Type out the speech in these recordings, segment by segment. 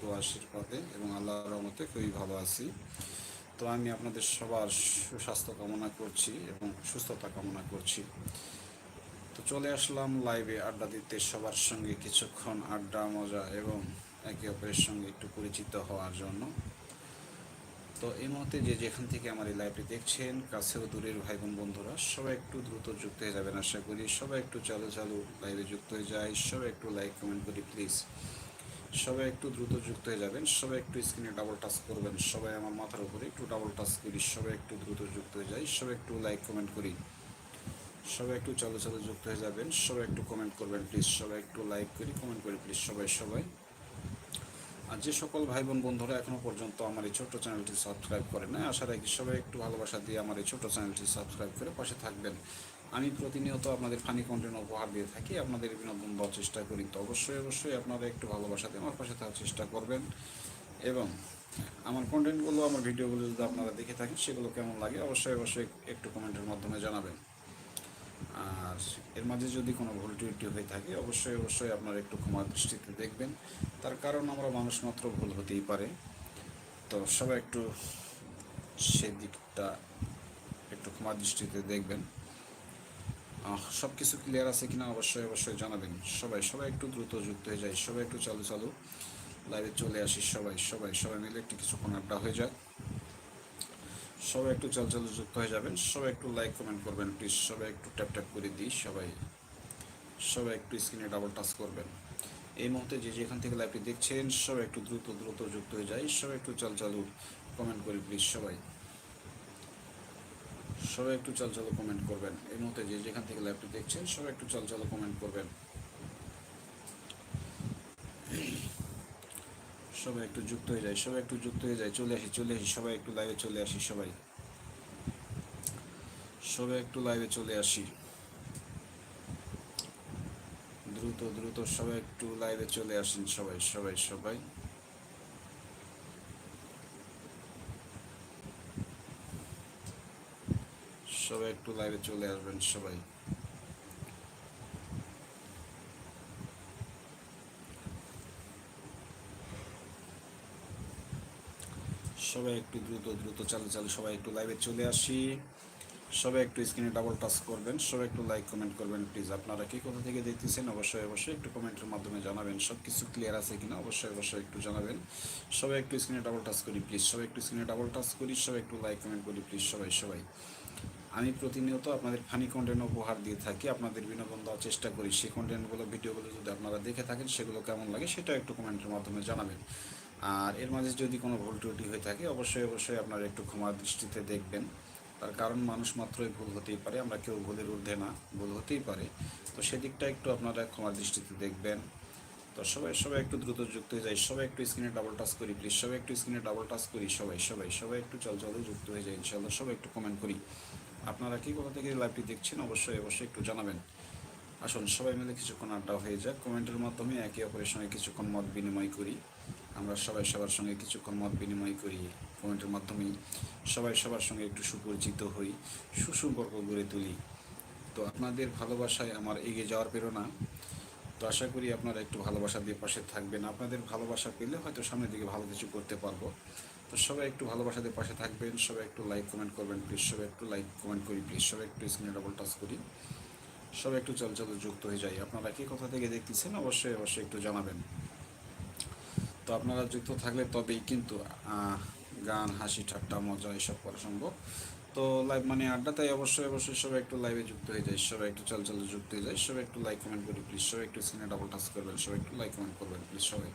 দোয়া আশীর্বাদে এবং আল্লাহর রহমতে খুবই ভালো আছি। তো আমি আপনাদের সবার সুস্বাস্থ্য কামনা করছি এবং সুস্থতা কামনা করছি। তো চলে আসলাম লাইভে আড্ডা দিতে। সবার সঙ্গে কিছুক্ষণ আড্ডা, মজা এবং একে অপরের সঙ্গে একটু পরিচিত হওয়ার জন্য। তো এই মুহূর্তে যে যেখান থেকে আমার এই লাইভটি দেখছেন, কাছেও দূরের ভাই বোন বন্ধুরা, সবাই একটু দ্রুত যুক্ত হয়ে যাবেন আশা করি। সবাই একটু চালু চালু লাইভে যুক্ত হয়ে যায়। সবাই একটু লাইক, কমেন্ট করি প্লিজ সবাই একটু দ্রুত যুক্ত হয়ে যাবেন, সবাই একটু স্ক্রিনে ডাবল টাচ করবেন, সবাই আমার মাথার উপরে একটু ডাবল টাচ করি, সবাই একটু দ্রুত যুক্ত হয়ে যায় সবাই একটু লাইক কমেন্ট করি। সবাই একটু চালু চালু যুক্ত হয়ে যাবেন, সবাই একটু কমেন্ট করবেন প্লিজ সবাই একটু লাইক করি কমেন্ট করি প্লিজ সবাই সবাই। আর যে সকল ভাই বোন বন্ধুরা এখনও পর্যন্ত আমার এই ছোট্ট চ্যানেলটি সাবস্ক্রাইব করে না আশা রাখি সবাই একটু ভালোবাসা দিয়ে আমার এই ছোট্ট চ্যানেলটি সাবস্ক্রাইব করে পাশে থাকবেন। আমি প্রতিনিয়ত আপনাদের ফানি কন্টেন্ট উপহার দিয়ে থাকি, আপনাদের বিনোদন দেওয়ার চেষ্টা করি। তো অবশ্যই অবশ্যই আপনারা একটু ভালোবাসাতে আমার পাশে থাকার চেষ্টা করবেন। এবং আমার কন্টেন্টগুলো আমার ভিডিওগুলো যদি আপনারা দেখে থাকেন, সেগুলো কেমন লাগে, অবশ্যই অবশ্যই একটু কমেন্টের মাধ্যমে জানাবেন। আর এর মাঝে যদি কোনো ভুল ত্রুটি হয়ে থাকে, অবশ্যই অবশ্যই আপনারা একটু ক্ষমা দৃষ্টিতে দেখবেন। তার কারণ আমরা মানুষ মাত্র ভুল হতেই পারে। তো সবাই একটু সেদিকটা একটু ক্ষমা দৃষ্টিতে দেখবেন। সব কিছু ক্লিয়ার আছে কিনা অবশ্যই অবশ্যই জানাবেন। সবাই সবাই একটু দ্রুত যুক্ত হয়ে যায়, সবাই একটু চালু চালু। লাইভে চলে আসি সবাই সবাই সবাই মিলে একটু কিছুক্ষণ আড্ডা হয়ে যায়। সবাই একটু চাল, চালু যুক্ত হয়ে যাবেন, সবাই একটু লাইক কমেন্ট করবেন প্লিজ সবাই একটু ট্যাপ ট্যাপ করে দিই, সবাই সবাই একটু স্ক্রিনে ডাবল টাচ করবেন। এই মুহূর্তে যে যেখান থেকে লাইভটি দেখছেন, সবাই একটু দ্রুত দ্রুত যুক্ত হয়ে যায়, সবাই একটু চাল, চালু কমেন্ট করি প্লিজ সবাই। সবাই একটু চাল চালু কমেন্ট করবেন। এই মুহূর্তে যে যেখান থেকে লাইভটি দেখছেন, সবাই একটু চাল চালু কমেন্ট করবেন। সবাই একটু যুক্ত হয়ে যায়, সবাই একটু যুক্ত হয়ে যায়, চলে আসি চলে আসি, সবাই একটু লাইভে চলে আসি, সবাই। সবাই একটু লাইভে চলে আসি। দ্রুত দ্রুত সবাই একটু লাইভে চলে আসেন সবাই সবাই সবাই। সবাই একটু লাইভে চলে আসবেন সবাই। সবাই একটু দ্রুত দ্রুত চালু চালু সবাই একটু লাইভে চলে আসি। সবাই একটু স্ক্রিনে ডাবল টাচ করবেন, সবাই একটু লাইক কমেন্ট করবেন প্লিজ আপনারা কি কোথা থেকে দেখতেছেন? অবশ্যই অবশ্যই একটু কমেন্টের মাধ্যমে জানাবেন। সব কিছু ক্লিয়ার আছে কিনা? অবশ্যই অবশ্যই একটু জানাবেন। সবাই একটু স্ক্রিনে ডাবল টাচ করি প্লিজ সবাই একটু স্ক্রিনে ডাবল টাচ করি, সবাই একটু লাইক কমেন্ট করি প্লিজ সবাই সবাই। আমি প্রতিনিয়ত আপনাদের ফানি কন্টেন্ট উপহার দিয়ে থাকি, আপনাদের বিনোদন দেওয়ার চেষ্টা করি। সেই কন্টেন্টগুলো ভিডিওগুলো যদি আপনারা দেখে থাকেন, সেগুলো কেমন লাগে সেটা একটু কমেন্টের মাধ্যমে জানাবেন। আর এর মাঝে যদি কোনো ভুল ত্রুটি হয়ে থাকে, অবশ্যই অবশ্যই আপনারা একটু ক্ষমা দৃষ্টিতে দেখবেন। তার কারণ মানুষ মাত্রই ভুল হতেই পারে, আমরা কেউ ভুলের ঊর্ধ্বে না, ভুল হতেই পারে। তো সেদিকটা একটু আপনারা ক্ষমা দৃষ্টিতে দেখবেন। তো সবাই সবাই একটু দ্রুত যুক্ত হয়ে যায়, সবাই একটু স্ক্রিনে ডাবল টাচ করি প্লিজ সবাই একটু স্ক্রিনে ডাবল টাচ করি, সবাই সবাই সবাই একটু চল চলে যুক্ত হয়ে যায় ইনশাল্লাহ সবাই একটু কমেন্ট করি। আপনারা কি কোথা থেকে লাইভটি দেখছেন, অবশ্যই অবশ্যই একটু জানাবেন। আসুন, সবাই মিলে কিছুক্ষণ আড্ডা হয়ে যাক। কমেন্টের মাধ্যমে একে অপরের সঙ্গে কিছুক্ষণ মত বিনিময় করি। আমরা সবাই সবার সঙ্গে কিছুক্ষণ মত বিনিময় করি কমেন্টের মাধ্যমে। সবাই সবার সঙ্গে একটু সুপরিচিত হই, সুসম্পর্ক গড়ে তুলি। তো আপনাদের ভালোবাসায় আমার এগিয়ে যাওয়ার প্রেরণা। তো আশা করি আপনারা একটু ভালোবাসা দিয়ে পাশে থাকবেন। আপনাদের ভালোবাসা পেলে হয়তো সামনের দিকে ভালো কিছু করতে পারব। তো সবাই একটু ভালোবাসা দিয়ে পাশে থাকবেন সবাই একটু লাইক কমেন্ট করবেন প্লিজ সবাই একটু লাইক কমেন্ট করি প্লিজ সবাই একটু স্ক্রিনে ডাবল টাচ করি সবাই একটু চল চল যুক্ত হয়ে যাই আপনারা কি কথা থেকে দেখতেছেন অবশ্যই অবশ্যই একটু জানাবেন তো আপনারা যুক্ত থাকলে তবেই কিন্তু গান হাসি ঠাট্টা মজা এসব করা সম্ভব তো লাইভ মানে আড্ডা তাই অবশ্যই অবশ্যই সবাই একটু লাইভে যুক্ত হয়ে যায় সবাই একটু চল চল যুক্ত হয়ে যায় সবাই একটু লাইক কমেন্ট করি প্লিজ সবাই একটু স্ক্রিনে ডাবল টাচ করবেন সবাই একটু লাইক কমেন্ট করবেন প্লিজ সবাই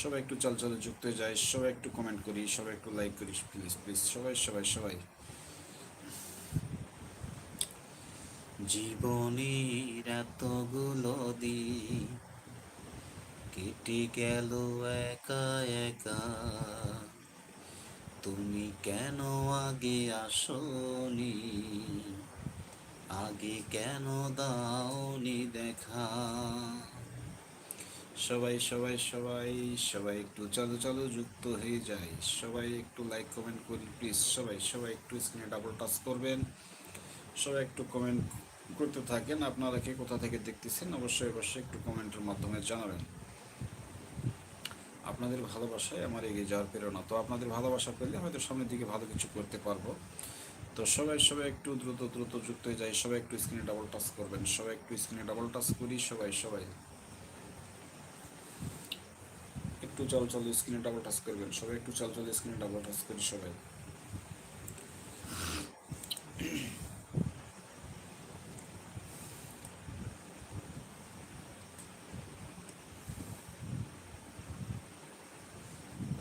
সবাই একটু চল চল যুক্ত হয়ে যায়, সবাই একটু কমেন্ট করি, সবাই একটু লাইক করি প্লিজ প্লিজ সবাই সবাই সবাই। জীবনের এতগুলো দিন কেটে গেল একা একা। তুমি কেন আগে আসনি? আগে কেন দাওনি দেখা? সবাই সবাই সবাই সবাই একটু চালু চালু যুক্ত হয়ে যায়। সবাই একটু লাইক কমেন্ট করি প্লিজ সবাই সবাই একটু স্ক্রিনে ডাবল টাচ করবেন। সবাই একটু কমেন্ট করতে থাকেন। আপনারা কে কোথা থেকে দেখতেছেন, অবশ্যই অবশ্যই একটু কমেন্টের মাধ্যমে জানাবেন। আপনাদের ভালোবাসায় আমার এগিয়ে যাওয়ার প্রেরণা। তো আপনাদের ভালোবাসা পেলে হয়তো সামনের দিকে ভালো কিছু করতে পারব। তো সবাই সবাই একটু দ্রুত দ্রুত যুক্ত হয়ে যায়। সবাই একটু স্ক্রিনে ডাবল টাচ করবেন। সবাই একটু স্ক্রিনে ডাবল টাচ করি। সবাই সবাই। একটু চল চল স্ক্রিনে ডাবল টাচ করবেন। সবাই একটু চল চল স্ক্রিনে ডাবল টাচ করি সবাই।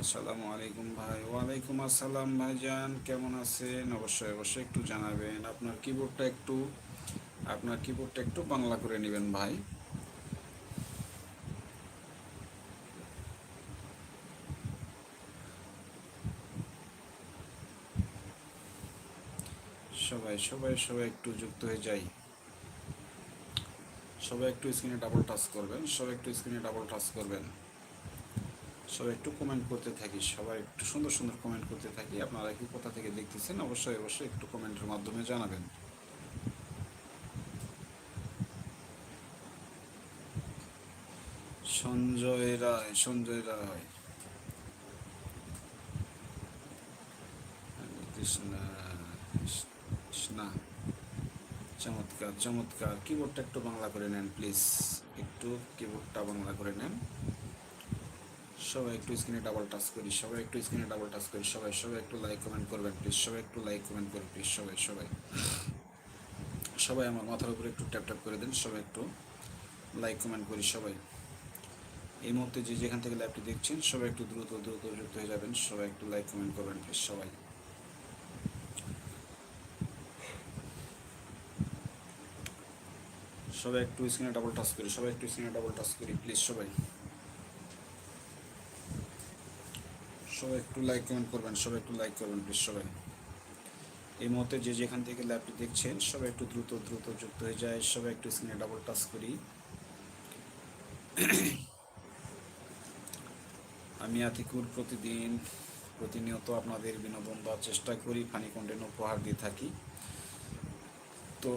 আসসালামু আলাইকুম ভাই। ওয়ালাইকুম আসসালাম ভাইজান, কেমন আছেন? অবশ্যই অবশ্যই একটু জানাবেন। আপনার কিবোর্ডটা একটু, আপনার কিবোর্ডটা একটু বাংলা করে নেবেন ভাই। সবাই সবাই সবাই একটু যুক্ত হয়ে যাই। সবাই একটু স্ক্রিনে ডাবল টাচ করবেন, সবাই একটু স্ক্রিনে ডাবল টাচ করবেন। সবাই একটু কমেন্ট করতে থাকি, সবাই একটু সুন্দর সুন্দর কমেন্ট করতে থাকি। আপনারা কি কোথা থেকে দেখতেছেন? অবশ্যই অবশ্যই একটু কমেন্টের মাধ্যমে জানাবেন। সঞ্জয় রায় সঞ্জয় রায়। চমৎকার চমৎকার। কিবোর্ডটা একটু বাংলা করে নেন প্লিজ একটু কিবোর্ডটা বাংলা করে নেন। সবাই একটু স্ক্রিনে ডাবল টাচ করি, সবাই একটু স্ক্রিনে ডাবল টাচ করি, সবাই সবাই একটু লাইক কমেন্ট করবেন প্লিজ সবাই একটু লাইক কমেন্ট করুন প্লিজ সবাই সবাই। সবাই আমার মাথার উপরে একটু ট্যাপ ট্যাপ করে দেন, সবাই একটু লাইক কমেন্ট করি, সবাই। এই মুহূর্তে যে যেখান থেকে লাইভটি দেখছেন, সবাই একটু দ্রুত দ্রুত যুক্ত হয়ে যাবেন। সবাই একটু লাইক কমেন্ট করবেন প্লিজ সবাই। সবাই একটু স্ক্রিনে ডাবল টাচ করি, সবাই একটু স্ক্রিনে ডাবল টাচ করি প্লিজ সবাই। সবাই একটু লাইক কমেন্ট করবেন, সবাই একটু লাইক করবেন প্লিজ সবাই। এই মুহূর্তে যে যেখান থেকে ল্যাপটি দেখছেন, সবাই একটু দ্রুত দ্রুত যুক্ত হয়ে যায়, সবাই একটু স্ক্রিনে ডাবল টাচ করি। আমি আতিকুর প্রতিদিন প্রতিনিয়ত আপনাদের বিনোদন দেওয়ার চেষ্টা করি, ফানি কন্টেন্ট উপহার দিয়ে থাকি। তো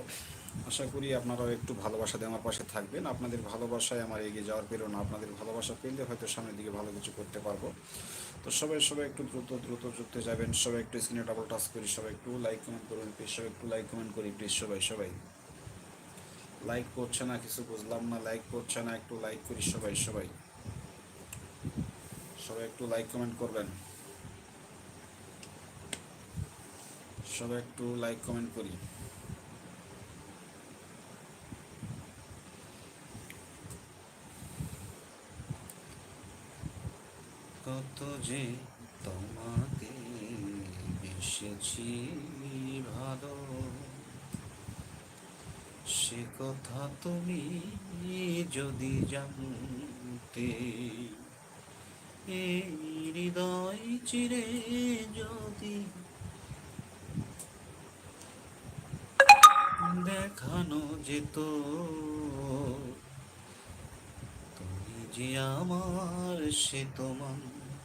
আশা করি আপনারাও একটু ভালোবাসা দিয়ে আমার পাশে থাকবেন। আপনাদের ভালোবাসায় আমার এগিয়ে যাওয়ার প্রেরণা, আপনাদের ভালোবাসা পেলে হয়তো সামনের দিকে ভালো কিছু করতে পারব। তো সবাই সবাই একটু দ্রুত দ্রুত যুক্ত যাবেন। সবাই একটু স্ক্রিনে ডাবল টাচ করি, সবাই একটু লাইক কমেন্ট করুন প্লিজ সবাই একটু লাইক কমেন্ট করি প্লিজ সবাই সবাই। লাইক করছে না কিছু বুঝলাম না লাইক করছে না, একটু লাইক করি, সবাই সবাই। সবাই একটু লাইক কমেন্ট করবেন। সবাই একটু লাইক কমেন্ট করি। কত যে তোমাকে বেসেছি ভালো সে কথা তুমি যদি জানতে, এই হৃদয় চিরে যদি দেখানো যেত, তুমি যে আমার, সে তো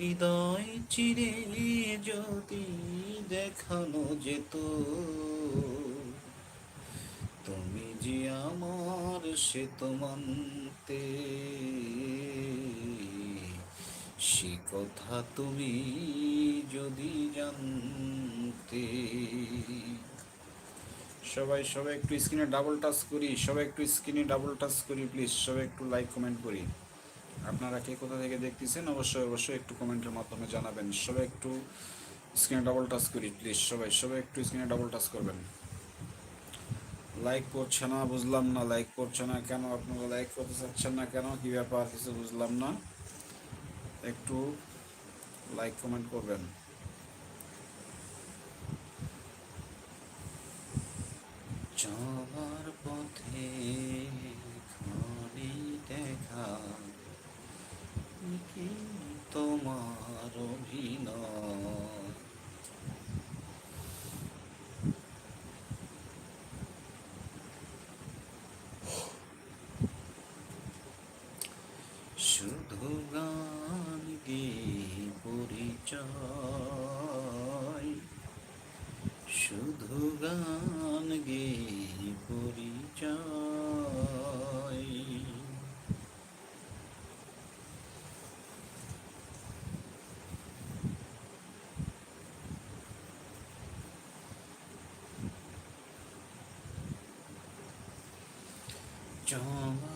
হৃদয় চিরে যদি দেখানো যেত, তুমি যে আমার সে তো মানতে, সে কথা তুমি যদি জানতে। সবাই সবাই একটু স্ক্রিনে ডাবল টাচ করি, সবাই একটু স্ক্রিনে ডাবল টাচ করি প্লিজ সবাই একটু লাইক কমেন্ট করি। আপনারা কে কোথা থেকে দেখতেছেন, অবশ্যই অবশ্যই একটু কমেন্টের মাধ্যমে জানাবেন। সবাই একটু স্ক্রিনে ডাবল টাচ করি প্লিজ সবাই সবাই একটু স্ক্রিনে ডাবল টাচ করবেন। লাইক করছে না, বুঝলাম না লাইক করছে না কেন, আপনারা লাইক করতে চাচ্ছেন না কেন, কি ব্যাপার কিছু বুঝলাম না। একটু লাইক কমেন্ট করবেন। চলার পথে দেখা তোমার অভিনয়। শুধু গান গে পরিচয়। শুধু গান গে পরিচয়। চলার পথে